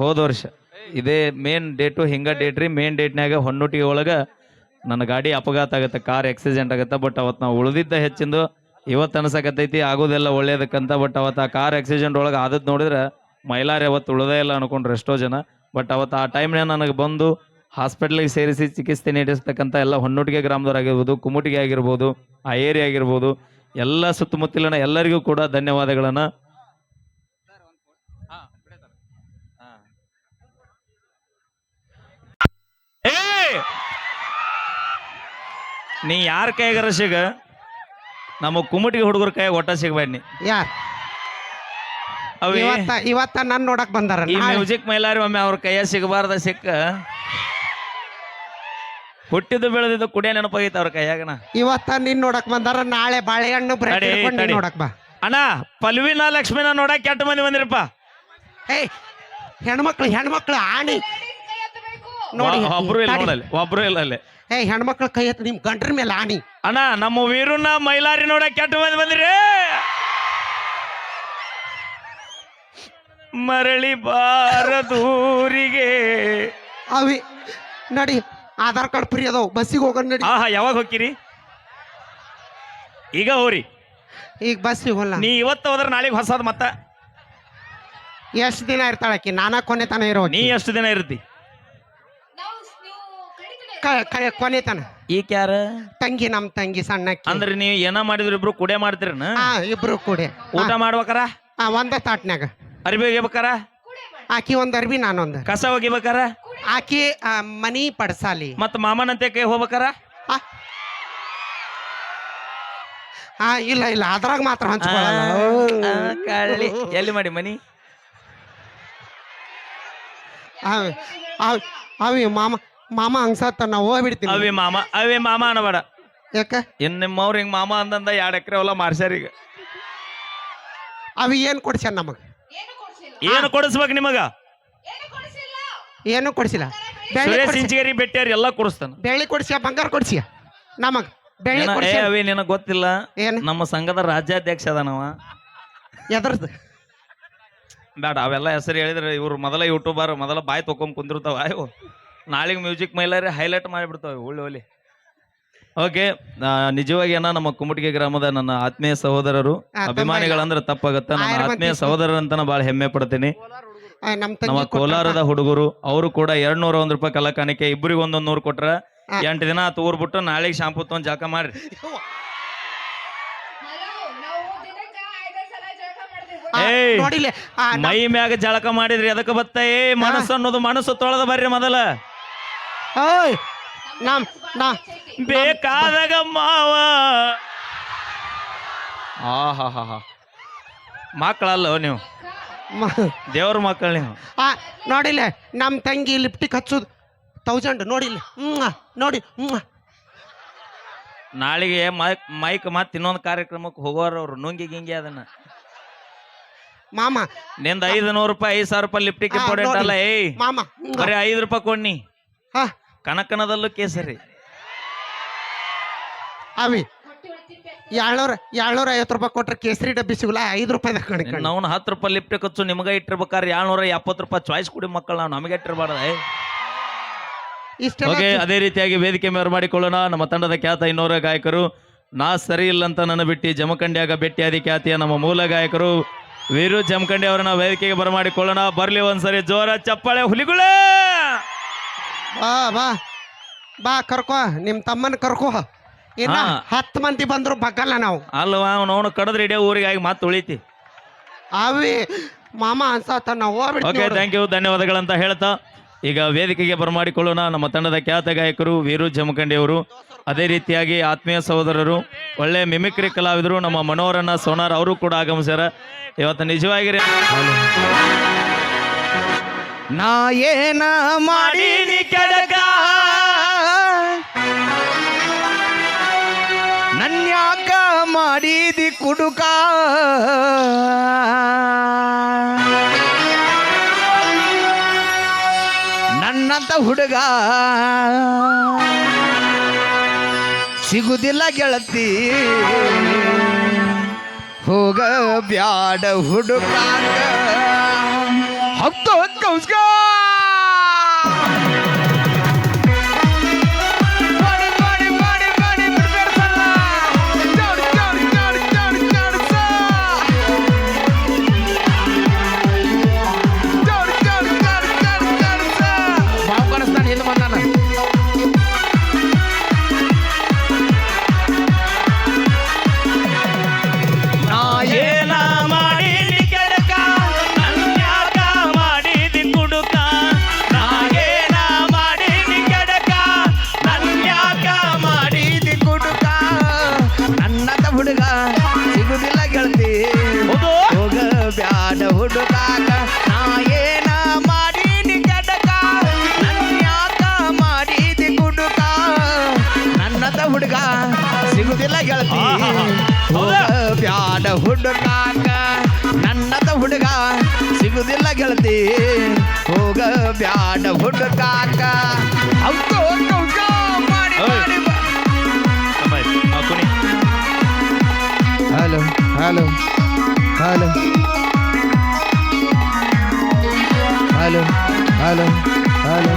ಹೋದ ವರ್ಷ. ಇದೇ ಮೇನ್ ಡೇಟು ಹಿಂಗ ಡೇಟ್ ರೀ ಮೇನ್ ಡೇಟ್ನಾಗ ಹೊನ್ನೊಟ್ಟಿಗೆ ಒಳಗ ನನ್ನ ಗಾಡಿ ಅಪಘಾತ ಆಗತ್ತೆ ಕಾರ್ ಆಕ್ಸಿಡೆಂಟ್ ಆಗತ್ತೆ ಬಟ್ ಅವತ್ತು ನಾವು ಉಳಿದಿದ್ದ ಹೆಚ್ಚಿಂದು ಇವತ್ತು ಅನ್ಸಕತ್ತೈತಿ, ಆಗೋದೆಲ್ಲ ಒಳ್ಳೇದಕ್ಕಂತ ಬಟ್ ಅವತ್ತು ಆ ಕಾರ್ ಆಕ್ಸಿಡೆಂಟ್ ಒಳಗೆ ಆದದ್ದು ನೋಡಿದ್ರೆ ಮೈಲಾರಿ ಅವತ್ತು ಉಳದೇ ಇಲ್ಲ ಅನ್ಕೊಂಡ್ರೆ ಎಷ್ಟೋ ಜನ. ಬಟ್ ಅವತ್ತು ಆ ಟೈಮ್ನಾಗ ನನಗೆ ಬಂದು ಹಾಸ್ಪಿಟ್ಲಿಗೆ ಸೇರಿಸಿ ಚಿಕಿತ್ಸೆ ನೀಡಿಸ್ತಕ್ಕಂಥ ಎಲ್ಲ ಹೊನ್ನೊಟ್ಟಿಗೆ ಗ್ರಾಮದವರಾಗಿರ್ಬೋದು ಕುಮುಟಿಗೆ ಆಗಿರ್ಬೋದು, ಆ ಏರಿಯಾ ಆಗಿರ್ಬೋದು, ಎಲ್ಲ ಸುತ್ತಮುತ್ತಲಿನ ಎಲ್ಲರಿಗೂ ಕೂಡ ಧನ್ಯವಾದಗಳನ್ನ ಏ! ನೀ ಯಾರ ಕೈಗಾರ ಸಿಗ? ನಮ್ಮ ಕುಮಟಿಗೆ ಹುಡುಗರ ಕೈ ಒಟ್ಟ ಸಿಗಬೇಡ ನೀ. ಯಾರ್? ಅವಿ ಇವತ್ತ ಇವತ್ತ ನನ್ ನೋಡಕ್ ಬಂದಾರ ಈ ನಾಳೆ- ಮ್ಯೂಸಿಕ್ ಮೈಲಾರಿ ಒಮ್ಮೆ ಅವ್ರ ಕೈಯ ಸಿಗಬಾರ್ದ ಸಿಕ್ಕ. ಹುಟ್ಟಿದ್ದು ಬೆಳೆದಿದ್ದು ಕುಡಿಯ ನೆನಪಾಗೈತೆ ಅವ್ರ ಕೈಯಾಗನ. ಇವತ್ತ ನಿನ್ ನೋಡಕ್ ಬಂದಾರ ನಾಳೆ ಬಾಳೆಹಣ್ಣು ಬ್ರೆಡ್ ತಡಿ, ಹಿಡ್ಕೊಂಡು ನೀನ್ ತಡಿ. ನೋಡಕ್ ಬಾ. ಅಣ್ಣ ಪಲ್ವಿನ ಲಕ್ಷ್ಮಿನ ನೋಡಕ್ ಕೆಟ್ಟ ಮಂದಿ ಬಂದಿರಪ್ಪ. ಏಯ್ ಹೆಣ್ಮಕ್ಳು ಹೆಣ್ಮಕ್ಳು ಆಣಿ. ನೋಡಿ ಒಬ್ರು ಇಲ್ಲ ತಡಿ. ನೋಡಲ್ಲಿ ಒಬ್ರು ಇಲ್ಲ ಅಲ್ಲಿ. ಏಯ್ ಹೆಣ್ಮಕ್ಳ ಕೈ ನಿಮ್ಮ ನಿಮ್ ಗಂಡ್ರ ಮೇಲೆ ಆನಿ ಅಣ್ಣ ನಮ್ಮ ವೀರನ್ನ ಮೈಲಾರಿ ನೋಡ ಕೆಟ್ಟ ಮಂದಿ ಬಂದ್ರಿ. ಮರಳಿ ಬಾರದೂರಿಗೆ. ಅವಿ ನಡಿ ಆಧಾರ್ ಕಾರ್ಡ್ ಫ್ರೀ ಅದಾವ ಬಸ್ಸಿಗೆ ಹೋಗೋಣ ನಡಿ. ಆಹಾ ಯಾವಾಗ ಹೋಗಿರಿ ಈಗ ಹೋರಿ ಈಗ ಬಸ್ಸಿಗೆ ಹೋಗಲ್ಲ ನೀ ಇವತ್ತು ಹೋದ್ರೆ ನಾಳೆಗೆ ಹೊಸದು ಮತ್ತ. ಎಷ್ಟು ದಿನ ಇರ್ತಾಳ ಆಕಿ? ನಾನಾ ಕೊನೆ ತನ ಇರೋ ನೀ ಎಷ್ಟು ದಿನ ಇರ್ತಿ? ಕೊನೆ ತನ. ಈಗ ಯಾರ ತಂಗಿ ನಮ್ ತಂಗಿ ಸಣ್ಣ ಅಂದ್ರೆ ನೀವು ಏನ ಮಾಡಿದ್ರು ಇಬ್ರು ಕುಡೆ ಮಾಡ್ತೀರನ? ಹಾ ಇಬ್ರು ಕುಡೆ. ಊಟ ಮಾಡ್ಬೇಕಾರ? ಆ ಒಂದ ತಾಟ್ನ್ಯಾಗ. ಅರ್ಬಿ ಒಗಿಬೇಕಾರ ಆಕಿ ಒಂದ್ ಅರ್ಬಿ ನಾನೊಂದ್. ಕಸ ಒಗಿಬೇಕಾರ ಆಕಿ ಆ, ಮನಿ ಪಡ್ಸಾಲಿ. ಮತ್ತ ಮಾಮನಂತೆ ಕೈ ಹೋಗ್ಬೇಕಾರ? ಆ? ಆ ಇಲ್ಲ ಇಲ್ಲ ಅದ್ರಾಗ ಮಾತ್ರ ಹಂಚ್ಕೊಳಲ್ಲ ಆ, ಕಳ್ಳಿ ಎಲ್ಲಿ ಮಾಡಿ ಮನಿ? ಅವ್- ಅವ್- ಅವಿ ಮಾಮ ಮಾಮ ಅನ್ಸತ್ತ ನಾ ಹೋಗ್ಬಿಡ್ತೀನಿ. ಅವೇ ಮಾಮ ಮಾಮಾ ಮಾಮ ಅನ್ನಬೇಡ ಯಾಕ? ಇನ್ ನಿಮ್ಮವ್ರ ಹಿಂಗ್ ಮಾಮ ಅಂದಂದ ಎರಡ್ ಎಕರೆ ಹೊಲ ಮಾರ್ಸ್ಯಾರ ಈಗ. ಅವ ಏನ್ ಕೊಡ್ಸ್ಯಾನ ನಮಗ? ಏನು ಕೊಡಿಸ್ಬೇಕು ನಿಮಗ? ಏನು ಕೊಡ್ಸಿಲ್ಲ? ಬೆಳ್ಳಿ ಸುರೇಶ್ ಕೊಡ್ಸಿ. ಇಂಚಿಗೇರಿ ಬೆಟ್ಟಾರ ಎಲ್ಲ ಕೊಡಿಸ್ತಾನ. ಬೆಳ್ಳಿ ಕೊಡ್ಸಿಯ ಬಂಗಾರ ಕೊಡ್ಸಿಯ? ನಮಗ? ಬೆಳ್ಳಿ ಏನ- ಏ ಕೊಡ್ಸಿಯ ಅವಿ ನಿನಗ್ ಗೊತ್ತಿಲ್ಲ? ಏನ್? ನಮ್ಮ ಸಂಘದ ರಾಜ್ಯಾಧ್ಯಕ್ಷ ಅದಾನವ ಎದ್ರದ್ದು? ಬೇಡ ಅವೆಲ್ಲ ಹೆಸರು ಹೇಳಿದ್ರೆ ಇವ್ರು ಮೊದಲ ಯೂಟ್ಯೂಬರ್ ಮೊದಲ ಬಾಯ್ ತೊಕೊಂಡ್ ಕುಂದಿರ್ತಾವ. ಅಯ್ಯೋ. ನಾಳೆಗೆ ಮ್ಯೂಸಿಕ್ ಮೈಲಾರಿ ಹೈಲೈಟ್ ಮಾಡಿಬಿಡ್ತಾವೆ ಒಳ್ಳೆ ಒಳ್ಳೆ ಓಕೆ ನಿಜವಾಗಿ ಏನ ನಮ್ಮ ಕುಮಟಿಗೆ ಗ್ರಾಮದ ನನ್ನ ಆತ್ಮೀಯ ಸಹೋದರರು. ಅಭಿಮಾನಿಗಳಂದ್ರೆ ತಪ್ಪಾಗತ್ತ. ನನ್ನ ಆತ್ಮೀಯ ಸಹೋದರರಂತ ಅಂತ ಬಹಳ ಹೆಮ್ಮೆ ಪಡ್ತೀನಿ. ನಮ್ಮ ಕೋಲಾರದ ಹುಡುಗರು ಅವರು ಕೂಡ ಎರಡ್ ನೂರ ಒಂದ್ ರೂಪಾಯಿ ಕಲಾಕಾನಿಕೆ ಕಾಣಿಕೆ ಇಬ್ಬರಿಗೆ ಒಂದೊಂದ್ ನೂರು ಕೊಟ್ರ. ಎಂಟು ದಿನ ತೂರ್ ಬಿಟ್ಟು ನಾಳೆಗೆ ಶಾಂಪು ತಗೊಂಡ್ ಜಾಕ ಮಾಡ್ರಿ. ಮೈ ಮ್ಯಾಗ ಜಳಕ ಮಾಡಿದ್ರಿ ಅದಕ್ಕೆ ಬತ್ತ? ಏ ಮನಸ್ಸು ಅನ್ನೋದು ಮನಸ್ಸು ತೊಳೆದ ಬರ್ರಿ ಮೊದಲ. ಓಯ್ ನಮ್ ನಾ ಬೇಕಾದಾಗ ಮಾವ. ಆಹಾಹಾ ಮಕ್ಕಳಲ್ಲ ನೀವು? ದೇವ್ರ ಮಕ್ಕಳು ನೀವು? ಆ, ನೋಡಿಲ್ಲ ನಮ್ಮ ತಂಗಿ ಲಿಪ್ಟಿಕ್ ಹಚ್ಚೋದು. ತೌಸಂಡ್ ನೋಡಿಲ್ಲ. ಹ್ಞೂ ನೋಡಿ ಹ್ಞೂ ನಾಳೆಗೆ ಮೈಕ್ ಮೈಕ್ ಮತ್ತೆ ಇನ್ನೊಂದು ಕಾರ್ಯಕ್ರಮಕ್ಕೆ ಹೋಗೋರು ಅವ್ರು ನುಂಗಿ ಗಿಂಗಿ ಅದನ್ನ. ಮಾಮ. ನಿಂದ ಐದು ನೂರು ರೂಪಾಯಿ ಐದು ಸಾವಿರ ರೂಪಾಯಿ ಲಿಪ್ಟಿಕ್ ಆ, ಇಂಪಾರ್ಟೆಂಟ್ ನೋಡಿ. ಅಲ್ಲ ಏಯ್. ಮಾಮ. ಬರೀ ಐದು ರೂಪಾಯಿ ಕೊಡ್ನಿ. ಹಾ. ಕನಕನದಲ್ಲೂ ಕೇಸರಿ. ಅವಿ ಏಳ್ನೂರ ಏಳ್ನೂರ ಐವತ್ತು ರೂಪಾಯಿ ಕೊಟ್ರೆ ಕೇಸರಿ ಡಬ್ಬಿ ಸಿಗಲ್ಲ ಐದು ರೂಪಾಯಿ ಕಣ್ಕೊಂಡು ನಾವು ಹತ್ತು ರೂಪಾಯಿ ಲಿಫ್ಟ್ ಖರ್ಚು ನಿಮ್ಗೆ ಇಟ್ಟಿರ್ಬೇಕಾದ್ರೆ ಏಳ್ನೂರ ಎಪ್ಪತ್ತು ರೂಪಾಯಿ ಚಾಯ್ಸ್ ಕೊಡಿ ಮಕ್ಕಳು ನಾವು ನಮಗೆ ಇಟ್ಟಿರ್ಬಾರ್ದ ಇಷ್ಟ ಓಕೆ ಅದೇ ರೀತಿಯಾಗಿ ವೇದಿಕೆ ಮೇರ್ ಮಾಡಿಕೊಳ್ಳೋಣ. ನಮ್ಮ ತಂಡದ ಖ್ಯಾತ ಇನ್ನೋರ ಗಾಯಕರು ನಾ ಸರಿ ಇಲ್ಲ ಅಂತ ನನ್ನ ಬಿಟ್ಟು ಜಮಖಂಡಿಯಾಗ ಭೇಟಿಯಾದಿ ಖ್ಯಾತಿಯ ನಮ್ಮ ಮೂಲ ಗಾಯಕರು ವೀರು ಜಮಖಂಡಿ ಅವರನ್ನ ವೇದಿಕೆಗೆ ಬರಮಾಡಿಕೊಳ್ಳೋಣ. ಬರ್ಲಿ ಒಂದ್ಸರಿ ಜೋರ ಚಪ್ಪಾಳೆ ಹುಲಿಗುಳ! ಬಾ ಬಾ. ಬಾ ಕರ್ಕೋ. ನಿಮ್ ತಮ್ಮನ ಕರ್ಕೋ. ಇನ್ನ ಹಾ. ಹತ್ತು ಮಂದಿ ಬಂದ್ರು ಬಗ್ಗಲ್ಲ ನಾವು. ಅಲ್ವಾ ಅವನು ಕಡದ್ರೆ ಇಡೀ ಊರಿಗೆ ಆಗಿ ಮತ್ತೆ ಉಳಿತಿ. ಅವಿ ಮಾಮ ಅನ್ಸಾತ ನಾವು ಓಕೆ ಥ್ಯಾಂಕ್ ಯು ಧನ್ಯವಾದಗಳಂತ ಹೇಳ್ತಾ. ಈಗ ವೇದಿಕೆಗೆ ಬರಮಾಡಿಕೊಳ್ಳೋಣ. ನಮ್ಮ ತಂಡದ ಖ್ಯಾತ ಗಾಯಕರು ವೀರು ಜಮಖಂಡಿ ಅವರು ಅದೇ ರೀತಿಯಾಗಿ ಆತ್ಮೀಯ ಸಹೋದರರು ಒಳ್ಳೆ ಮಿಮಿಕ್ರಿ ಕಲಾವಿದರು ನಮ್ಮ ಮನೋರನ್ನ ಸೋನಾರ್ ಅವರು ಕೂಡ ಆಗಮಿಸ್ಯಾರ. ಇವತ್ತು ನಿಜವಾಗಿ ರೀ- ನಾ ಏನ ಮಾಡೀನಿ ಕೆಡಕ? ನನ್ಯಾಕ ಮಾಡಿದಿ ಕುಡುಕ? ನನ್ನಂತ ಹುಡುಗ ಸಿಗುದಿಲ್ಲ ಗೆಳತಿ. ಹೋಗ ಬ್ಯಾಡ ಹುಡುಗ ಹತ್ತು ಕೌಸ್ಕ ಮಾಡಿ ಹುಡುಗ ಸಿಗುದಿಲ್ಲ ಗೆಳತಿ ಬ್ಯಾಡ ಹುಡುಗಾಕ ನನ್ನದ ಹುಡುಗ ಸಿಗುದಿಲ್ಲ ಗೆಳತಿ ಹೋಗ ಬ್ಯಾಡ ಕುನಿ hello hello hello hello hello halo.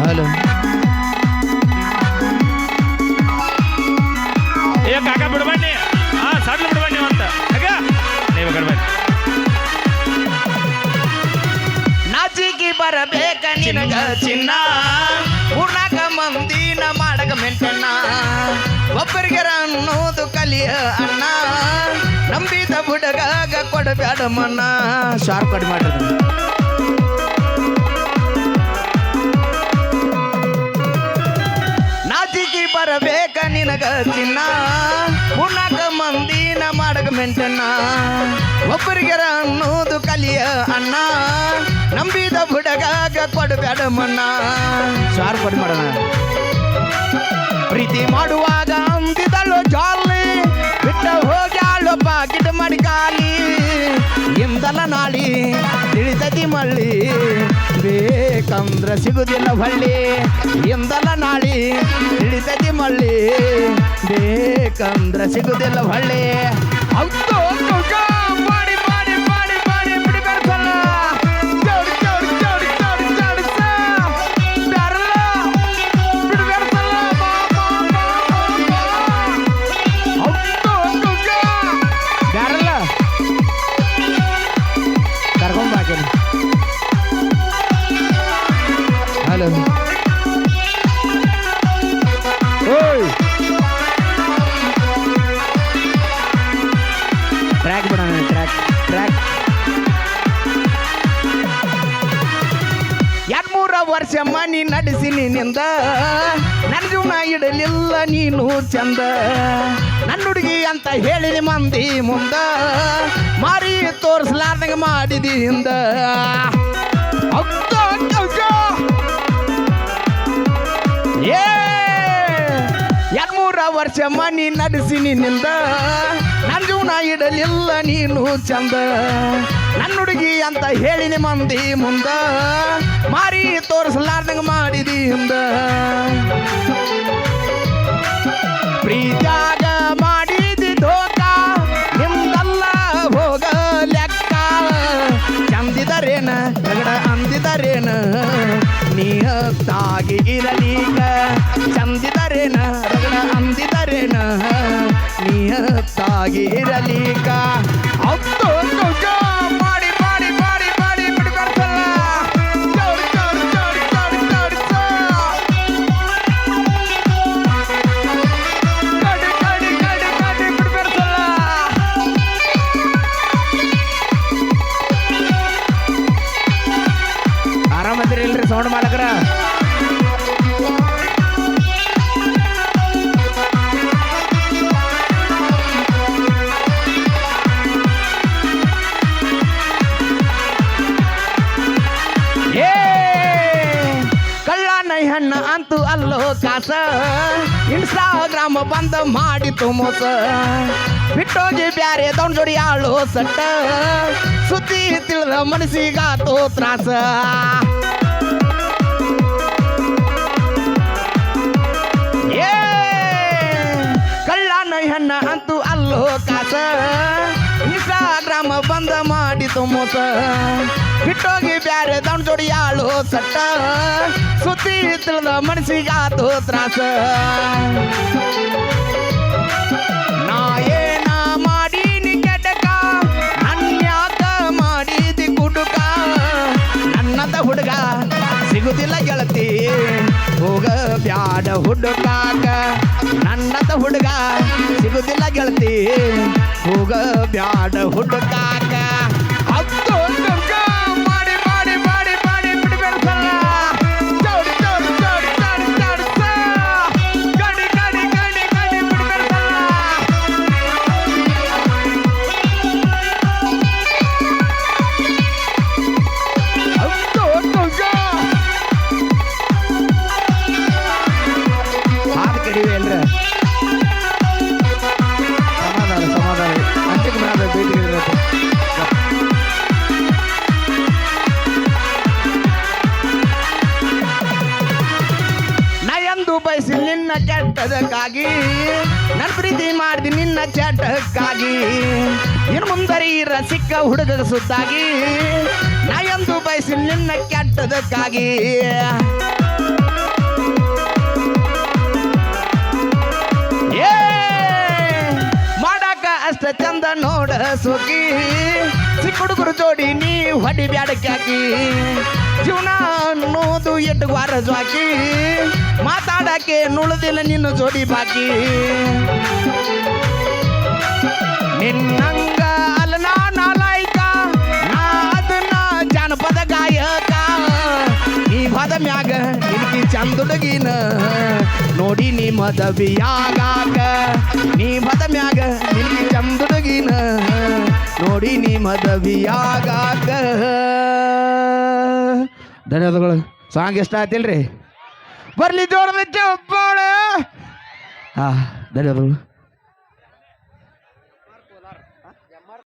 Hello ಏ ಕಾಕ ಬಿಡ್ಬಣ್ಣಿ ಹಾ ಬಿಡ್ಬಣ್ಣಿ ಅಂತ. ನೀವು ಬರಬೇಕ ನಿನಗ ಚಿನ್ನ. ಉಣ್ಣಾಕ ಮಂದಿನ ಮಾಡಕ ಮೆಂಟಣ್ಣ. ಒಬ್ಬರಿಗೆ ಅನ್ನೋದು ಕಲಿಯ ಅಣ್ಣ. ಬುಡಗಾಗ ಕೊಡಬೇಡ ಮನ್ನ. ಶಾರ್ಪ್ ಕಟ್ ಮಾಡಿದ್ರು ನಾಚಿಕಿ ಬರಬೇಕ ನಿನಗ ಚಿನ್ನ. ಉಣ್ಣಾಕ ಮಂದಿನ ಮಾಡಕ ಮೆಂಟಣ್ಣ ಒಬ್ಬರಿಗೆ ಅನ್ನೋದು ಕಲಿಯ ಅಣ್ಣ ನಂಬಿದ ಬುಡಗಾಗ ಕೊಡಬೇಡ ಮನ್ನ. ಶಾರ್ಪ್ ಕಟ್ ಮಾಡೋಣ. ಪ್ರೀತಿ ಮಾಡುವಾಗ ಅಂದಿದಲ್ಲೋ ಜಾಲಿ. ಹೋಗ್ಯಾಳು ಪಾಕಿಟ್ ಮಾಡಿ ಖಾಲಿ ಇಂದಲ ನಾಳಿ ತಿಳಿತತಿ ಮಳ್ಳಿ. ಬೇಕಂದ್ರ ಸಿಗುದಿಲ್ಲ ಬಳ್ಳಿ ಇಂದಲ ನಾಳಿ ತಿಳಿತತಿ ಮಳ್ಳಿ. ಬೇಕಂದ್ರ ಸಿಗುದಿಲ್ಲ ಹೊಳ್ಳಿ. ಹೌದು. ವರ್ಷ ಮನಿ ನಡೆಸಿ ನಿನ್ನಿಂದ. ನನ್ನ ಜೀವನ ಇಡಲಿಲ್ಲ, ನೀನು ಚಂದ. ನನ್ನ ಹುಡುಗಿ ಅಂತ ಹೇಳಿ ಮಂದಿ ಮುಂದ. ಮಾರಿ ತೋರಿಸ್ಲಾರ್ದಂಗೆ ಮಾಡಿದಿ ಹಿಂದ. ವರ್ಷ ಮನಿ ನಡೆಸಿ ನಿನ್ನಿಂದ. ನನ್ನ ಜೀವನ ಇಡಲಿಲ್ಲ, ನೀನು ಚಂದ. ನನ್ನ ಹುಡುಗಿ ಅಂತ ಹೇಳಿನಿ ಮಂದಿ ಮುಂದ. ಮಾರಿ ತೋರಿಸಲಾರ್ದಂಗ ಮಾಡಿದಿ ಹಿಂದ. ಪ್ರೀತ್ಯಾಗ ಮಾಡಿದಿ ಧೋಕ, ನಿಮ್ದಲ್ಲ ಹೋಗ ಲೆಕ್ಕ. ಚಂದಿದರೇನ ರಗಡ ಅಂದಿದರೇನ ನಿಯತ್ತಾಗಿ ಇರಲೀಗ. ಚಂದಿದರೇನ ರಗಡ ಅಂದಿದರೇನ ನಿಯತ್ತಾಗಿ ಇರಲೀಗ. ಅಂತೂ ಅಲ್ಲೋ ಕಾಸ. ಇನ್ಸ್ಟಾಗ್ರಾಮ್ ಬಂದ ಮಾಡಿತು ಮೋಸ. ಬಿಟ್ಟೋಗಿ ಬ್ಯಾರೆ ದೌಡ್ ಜೋಡಿ ಆಳು ಸಟ್ಟ. ಸುದ್ದಿ ತಿಳಿದ ಮನಸ್ಸಿಗಾತೋ ತ್ರಾಸ. ಕಳ್ಳನ ಹೆಣ್ಣ ಅಂತೂ ಅಲ್ಲೋ ಕಾಸ. ಇನ್ಸ್ಟಾಗ್ರಾಮ್ ಬಂದ ಮಾಡಿತು ಮೋಸ. ಬಿಟ್ಟೋಗಿ ಬ್ಯಾರೆ ದೌಡ್ ಜೋಡಿ ಆಳು ಸಟ್ಟ ಸುತ್ತಿ ತಿಳಿದ ಮನಸ್ಸಿಗಾತು ತ್ರಾಸ. ನಾ ಏನ ಮಾಡೀನಿ ಕೆಡಕ ನನ್ಯಾಕ ಮಾಡಿದಿ ಕುಡುಕ ನನ್ನದ ಹುಡುಗ ಸಿಗುದಿಲ್ಲ ಗೆಳತಿ. ಹೋಗ ಬ್ಯಾಡ ಹುಡುಕಾಕ. ನನ್ನದ ಹುಡುಗ ಸಿಗುದಿಲ್ಲ ಗೆಳತಿ. ಹೋಗ ಬ್ಯಾಡ ಹುಡುಕಾಕ. ಕೆಟ್ಟದಕ್ಕಾಗಿ ನನ್ನ ಪ್ರೀತಿ ಮಾಡಿದ ನಿನ್ನ ಚಟಕ್ಕಾಗಿ. ಇನ್ನು ಮುಂದರಿ ಸಿಕ್ಕ ಹುಡುಗ ಸುತ್ತಾಗಿ ನಾ ಎಂದು ಬಯಸಿ ನಿನ್ನ ಕೆಟ್ಟದಕ್ಕಾಗಿ. ಏ, ಮಾಡಾಕ ಅಷ್ಟ ಚಂದ ನೋಡ ಸುಖಿ. ಚಿಕ್ಕ ಹುಡುಗರು ಜೋಡಿ ನೀ ಹೊಡಿ ಬ್ಯಾಡಕ್ಕಾಕಿ ಜೀವನ ಅನ್ನೋದು ಎಟ್ಟು ವಾರ ಜಾಕಿ ಮಾತಾಡಕ್ಕೆ ನುಳದಿಲ್ಲ ನಿನ್ನ ಜೋಡಿ ಬಾಕಿ. ನಿನ್ನಂಗ ಅಲ್ಲ ನಾಲಾಯ್ಕ, ನಾ ಅದನ್ನ ಜಾನಪದ ಗಾಯಕ. ಈ ಪದ ಮ್ಯಾಗ ನಿನಗೆ ಚಂದುಡುಗಿನ ನೋಡಿ ನೀ ಮದವಿಯಾಗಾಕ. ನೀ ಪದ ಮ್ಯಾಗ ನಿನಗೆ ಚಂದುಡಗಿನ ನೋಡಿ ನೀ ಮದವಿಯಾಗಾಕ ಧನ್ಯವಾದಗಳು. ಸಾಂಗ್ ಇಷ್ಟ ಆತಿಲ್ರಿ ಬರ್ಲಿ ಜೋರದ ಒಪ್ಪೋಣ ಹಾ ಧನ್ಯವಾದಗಳು.